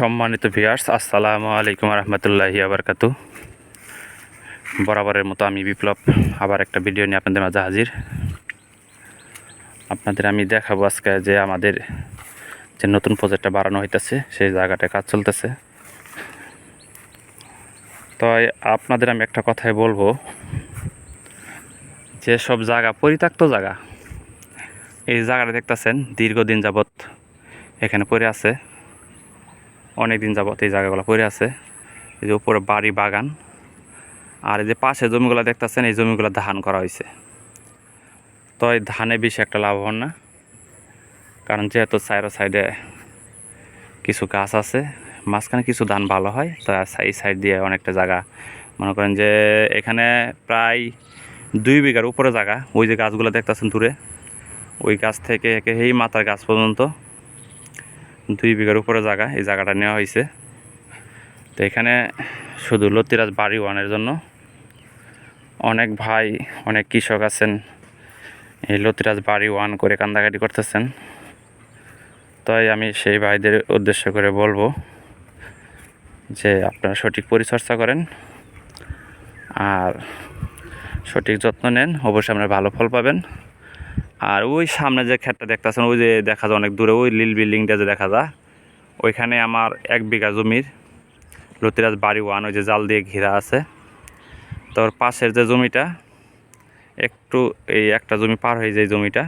সম্মানিত ভিয়ার্স আসসালামু আলাইকুম রহমতুল্লাহি আবরকাতু বরাবরের মতো আমি বিপ্লব, আবার একটা ভিডিও নিয়ে আপনাদের মাঝে হাজির। আপনাদের আমি দেখাবো আজকে যে আমাদের যে নতুন প্রজেক্টটা বাড়ানো হইতেছে, সেই জায়গাটায় কাজ চলতেছে। তো আপনাদের আমি একটা কথাই বলব, যে সব জায়গা পরিত্যক্ত জায়গা, এই জায়গাটা দেখতেছেন, দীর্ঘদিন যাবত এখানে পড়ে আছে। অনেক দিন যাবত এই জায়গাগুলো পড়ে আছে। এই যে উপরে বাড়ি বাগান। আর এই যে পাশে জমিগুলো দেখতেছেন, এই জমিগুলো ধান করা হয়েছে তো এই ধানে বেশি একটা লাভবান না। কারণ যেহেতু সাইডে সাইডে কিছু গাছ আছে, মাঝখানে কিছু ধান ভালো হয়, তো এই সাইড দিয়ে অনেকটা জায়গা। মনে করেন যে এখানে প্রায় দুই বিঘার উপরে জায়গা। ওই যে গাছগুলো দেখতেছেন দূরে, ওই গাছ থেকে এই মাথার গাছ পর্যন্ত। দুই বিঘার উপরে জায়গা, এই জায়গাটা নেওয়া হয়েছে। তো এখানে শুধু লতিরাজ বাড়ি ওয়ানের জন্য। অনেক ভাই, অনেক কৃষক আছেন। এই লতিরাজ বাড়ি ওয়ান করে কান্দাকাটি করতেছেন। তাই আমি সেই ভাইদের উদ্দেশ্য করে বলব যে আপনারা সঠিক পরিচর্যা করেন আর সঠিক যত্ন নেন। অবশ্যই আপনারা ভালো ফল পাবেন। আর ওই সামনে যে ক্ষেতটা দেখতেছেন, ওই যে দেখা যায় অনেক দূরে, ওই লিল বিল্ডিংটা যে দেখা যায়, ওইখানে আমার এক বিঘা জমির লতিরাজ বাড়ি ওয়ান, ওই যে জাল দিয়ে ঘেরা আছে। তোর পাশের যে জমিটা, একটু এই একটা জমি পার হয়ে যায় জমিটা,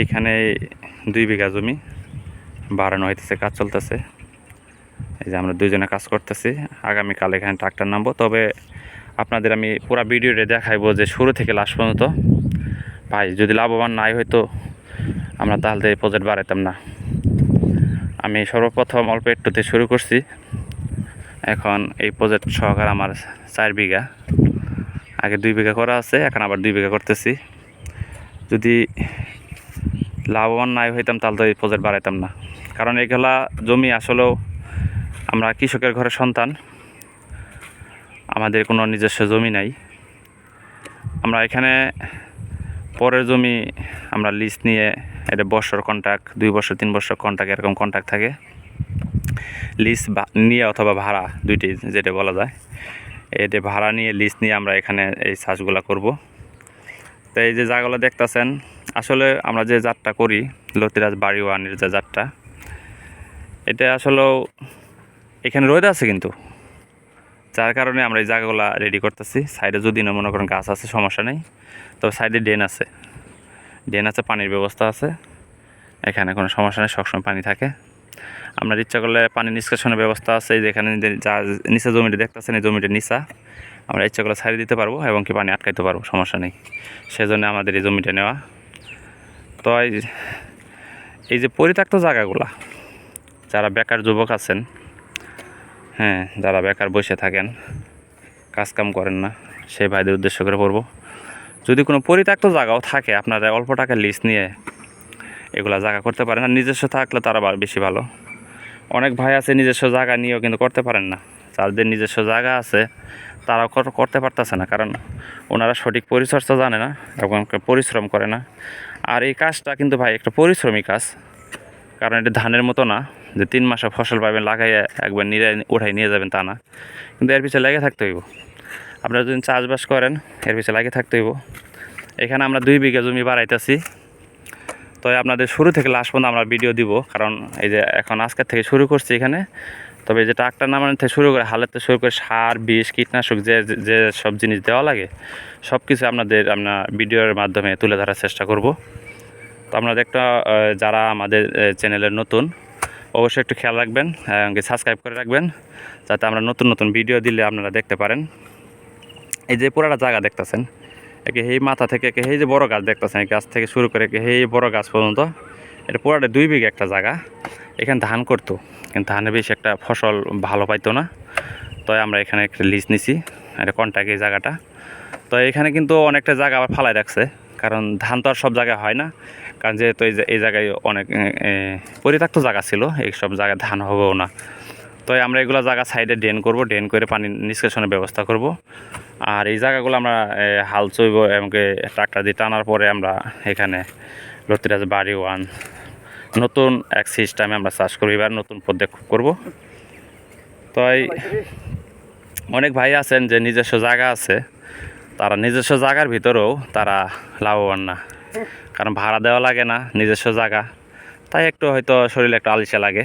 এইখানে দুই বিঘা জমি বাড়ানো হইতেছে, কাজ চলতেছে। এই যে আমরা দুইজনে কাজ করতেছি, আগামীকাল এখানে ট্রাক্টর নামবো। তবে আপনাদের আমি পুরো ভিডিওটা দেখাইবো যে শুরু থেকে লাস্ট পর্যন্ত। পাই যদি লাভবান নাই হয়তো আমরা তাহলে এই প্রজেক্ট বাড়াইতাম না। আমি সর্বপ্রথম অল্প একটুতে শুরু করছি। এখন এই প্রজেক্ট সহকারে আমার চার বিঘা। আগে দুই বিঘা করা আছে, এখন আবার দুই বিঘা করতেছি। যদি লাভবান নাই হইতাম তাহলে তো এই প্রজেক্ট বাড়াইতাম না। কারণ এইগুলা জমি আসলেও আমরা কৃষকের ঘরের সন্তান। আমাদের কোনো নিজস্ব জমি নাই। আমরা এখানে পরের জমি আমরা লিস্ট নিয়ে এটা বছর কন্ট্রাক্ট দুই বছর, তিন বছর কন্ট্রাক্ট এরকম কন্ট্রাক্ট থাকে। লিস্ট নিয়ে অথবা ভাড়া দুইটি, যেটা বলা যায়। এটা ভাড়া নিয়ে লিস্ট নিয়ে আমরা এখানে এই চাষগুলো করব। তো এই যে জায়গাগুলো দেখতেছেন, আসলে আমরা যে জাতটা করি, লতিরাজ বাড়ি ওয়ানের যে জাতটা, এটা আসলেও এখানে রোদ আছে কিন্তু। যার কারণে আমরা এই জায়গাগুলো রেডি করতেছি। সাইডে যদি না মনে করেন গাছ আছে, সমস্যা নেই। তবে সাইডে ড্রেন আছে। ড্রেন আছে, পানির ব্যবস্থা আছে। এখানে কোনো সমস্যা নেই, সবসময় পানি থাকে। আপনার ইচ্ছা করলে পানি নিষ্কাশনের ব্যবস্থা আছে যেখানে যা নিচে জমিটা দেখতেছেন, এই জমিটা নিচা। আমরা ইচ্ছা করলে ছাড়িয়ে দিতে পারব এবং কি পানি আটকাইতে পারব, সমস্যা নেই। সেজন্য আমাদের এই জমিটা নেওয়া। তো এই- এই যে পরিত্যক্ত জায়গাগুলা, যারা বেকার যুবক আছেন হ্যাঁ যারা বেকার বসে থাকেন, কাজকাম করেন না, সেই ভাইদের উদ্দেশ্য করে পড়ব যদি কোনো পরিত্যক্ত জায়গাও থাকে আপনারা অল্প টাকা লিস্ট নিয়ে এগুলা জায়গা করতে পারেন। আর নিজস্ব থাকলে তারা বেশি ভালো। অনেক ভাই আছে নিজস্ব জায়গা নিয়েও কিন্তু করতে পারেন না। যাদের নিজস্ব জায়গা আছে তারা কর- করতে পারতেছে না। কারণ ওনারা সঠিক পরিচর্যা জানে না এবং পরিশ্রম করে না। আর এই কাজটা কিন্তু ভাই একটা পরিশ্রমী কাজ। কারণ এটা ধানের মতো না যে তিন মাসে ফসল পাবেন লাগাইয়ে একবার নিয়ে উঠাই নিয়ে যাবেন তা না। কিন্তু এর পিছিয়ে লেগে থাকতে হইব। আপনারা যদি চাষবাস করেন, এর পিছিয়ে লাগে থাকতে হইব। এখানে আমরা দুই বিঘা জমি বাড়াইতেছি। তো আপনাদের শুরু থেকে লাস্ট পর্যন্ত আমরা ভিডিও দিব, কারণ এই যে এখন আজকের থেকে শুরু করছি এখানে। তবে এই যে ট্রাক্টর নামানোর থেকে শুরু করে থেকে শুরু করে সার, বিষ, কীটনাশক, যে- যে সব জিনিস দেওয়া লাগে সব কিছু আপনাদের আমরা ভিডিওর মাধ্যমে তুলে ধরার চেষ্টা করব। তো আপনাদের একটা যারা আমাদের চ্যানেলের নতুন, অবশ্যই একটু খেয়াল রাখবেন সাবস্ক্রাইব করে রাখবেন, যাতে আমরা নতুন নতুন ভিডিও দিলে আপনারা দেখতে পারেন। এই যে পুরাটা জায়গা দেখতেছেন, একে এই মাথা থেকে একে এই যে বড় গাছ দেখতেছেন গাছ থেকে শুরু করে একে এই বড় গাছ পর্যন্ত, এটা পুরাটা দুই বিঘা একটা জায়গা। এখানে ধান করতো, কিন্তু ধানে বেশি একটা ফসল ভালো পাইতো না। তো আমরা এখানে একটা লিজ নিছি, এটা কন্ট্যাক্ট এই জায়গাটা। তো এখানে কিন্তু অনেকটা জায়গা আবার ফালাই রাখছে, কারণ ধান তো আর সব জায়গায় হয় না। কারণ যেহেতু এই জায়গায় অনেক পরিত্যক্ত জায়গা ছিল, এই সব জায়গায় ধান হবেও না। তো আমরা এগুলো জায়গা সাইডে ড্রেন করব, ড্রেন করে পানি নিষ্কাশনের ব্যবস্থা করব। আর এই জায়গাগুলো আমরা হাল চইব এবং ট্রাক্টর দিয়ে টানার পরে আমরা এখানে লতিরাজ বাড়ি ওয়ান নতুন এক সিস্টেমে আমরা চাষ করব, এবার নতুন পদক্ষেপ করব। তাই অনেক ভাই আছেন যে নিজস্ব জায়গা আছে, তারা নিজস্ব জায়গার ভিতরেও তারা লাভবান না। কারণ ভাড়া দেওয়া লাগে না নিজস্ব জায়গা, তাই একটু হয়তো শরীরে একটু আলিশা লাগে।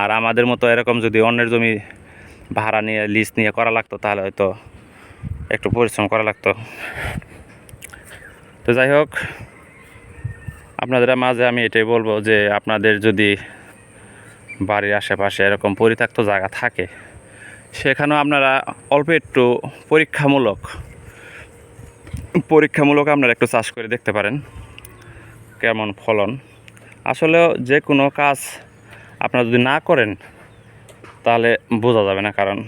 আর আমাদের মতো এরকম যদি অন্যের জমি ভাড়া নিয়ে লিজ নিয়ে করা লাগতো, তাহলে হয়তো একটু পরিশ্রম করা লাগতো। তো যাই হোক, আপনাদের মাঝে আমি এটাই বলব যে আপনাদের যদি বাড়ির আশেপাশে এরকম পরিত্যক্ত জায়গা থাকে, সেখানেও আপনারা অল্প একটু পরীক্ষামূলক পরীক্ষামূলক আপনারা একটু চাষ করে দেখতে পারেন, কেমন ফলন। আসলেও যে কোনো কাজ আপনারা যদি না করেন, তাহলে বোঝা যাবে না, কারণ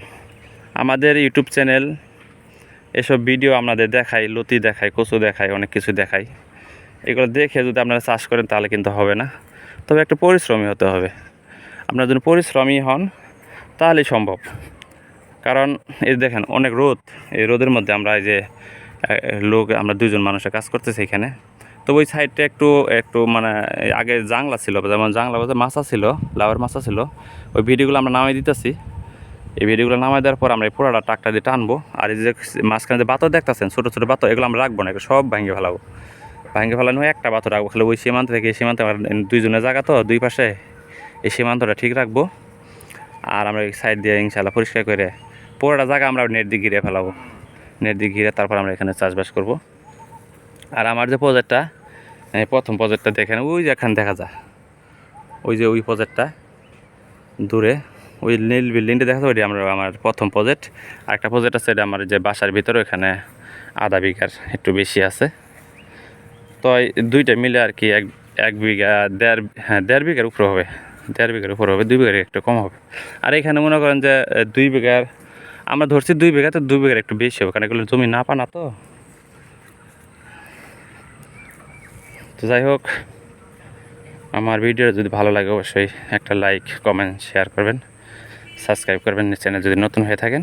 আমাদের ইউটিউব চ্যানেল, এসব ভিডিও আপনাদের দেখাই লতি দেখাই কচু দেখাই অনেক কিছু দেখাই এগুলো দেখে যদি আপনারা চাষ করেন, তাহলে কিন্তু হবে না। তবে একটা পরিশ্রমী হতে হবে। আপনারা যদি পরিশ্রমী হন তাহলেই সম্ভব। কারণ এই দেখেন, অনেক রোদ। এই রোদের মধ্যে আমরা এই যে লোক, আমরা দুজন মানুষের কাজ করতেছি এখানে। তো ওই সাইডটা একটু একটু মানে আগে জাংলা ছিল, যেমন জাংলা বলতে মাছা ছিল, লাউয়ের মাছা ছিল, ওই ভিডিওগুলো আমরা নামাই দিতেছি। এই ভিডিওগুলো নামাই দেওয়ার পর আমরা এই পুরোটা টাকটা দিয়ে টানবো, আর এই যে মাঝখানে যে বাতর দেখতেছেন, ছোটো ছোটো বাতর এগুলো আমরা রাখব না, এগুলো সব ভাঙে ফেলাবো। ভাঙে ফেলানো একটা বাতর রাখব, খালি ওই সীমান্ত থেকে এই সীমান্ত আমার দুইজনের জায়গা তো, দুই পাশে এই সীমান্তটা ঠিক রাখব। আর আমরা এই সাইড দিয়ে ইনশাল্লাহ পরিষ্কার করে পুরোটা জায়গা আমরা নেট দিয়ে ঘিরে ফেলাবো। নেট দিয়ে ঘিরে তারপর আমরা এখানে চাষবাস করব। আর আমার যে প্রজেক্টটা প্রথম প্রজেক্টটা দেখেন, ওই যে এখানে দেখা যায়। ওই যে ওই প্রজেক্টটা দূরে, ওই নীল বিল্ডিংটা দেখা যায়, ওইটা আমরা, আমার প্রথম প্রজেক্ট আরেকটা প্রজেক্ট আছে, এটা আমার যে বাসার ভিতরে, ওখানে আধা বিঘার একটু বেশি আছে। তো দুইটা মিলে আর কি এক এক বিঘা, দেড় হ্যাঁ দেড় বিঘার উপরে হবে। দেড় বিঘার উপরে হবে, দুই বিঘার একটু কম হবে। আর এখানে মনে করেন যে দুই বিঘার, আমরা ধরছি দুই বিঘা তো দুই বিঘার একটু বেশি হবে, কারণ এগুলো জমি না পানা তো। তো যাই হোক, আমার ভিডিও যদি ভালো লাগে অবশ্যই একটা লাইক কমেন্ট শেয়ার করবেন সাবস্ক্রাইব করবেন। চ্যানেল যদি নতুন হয়ে থাকেন।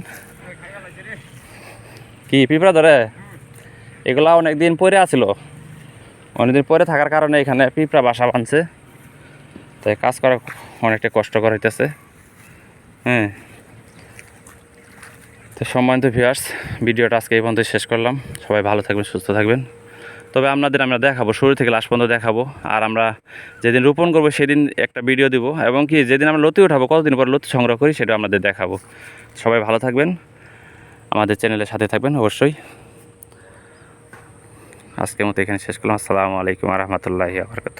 কি পিঁপড়া ধরে? এগুলা অনেক দিন পরে আসিল। অনেকদিন পরে থাকার কারণে এখানে পিঁপড়া বাসা বাঁধছে। তাই কাজ করা অনেকটা কষ্টকর হইতেছে। হ্যাঁ। তো সম্মানিত ভিউয়ার্স ভিডিওটা আজকে এই পর্যন্ত শেষ করলাম। সবাই ভালো থাকবেন, সুস্থ থাকবেন। তবে আপনাদের আমরা দেখাবো, শুরু থেকে লাস্ট পর্যন্ত দেখাবো। আর আমরা যেদিন রোপণ করব সেদিন একটা ভিডিও দিব। এবং কি, যেদিন আমরা লতি উঠাবো, কতদিন পর লতি সংগ্রহ করি সেটা আমাদের দেখাবো। সবাই ভালো থাকবেন। আমাদের চ্যানেলের সাথে থাকবেন অবশ্যই। আজকের মতো এখানে শেষ করলাম। আসসালামু আলাইকুম রহমতুল্লাহ আবরকাত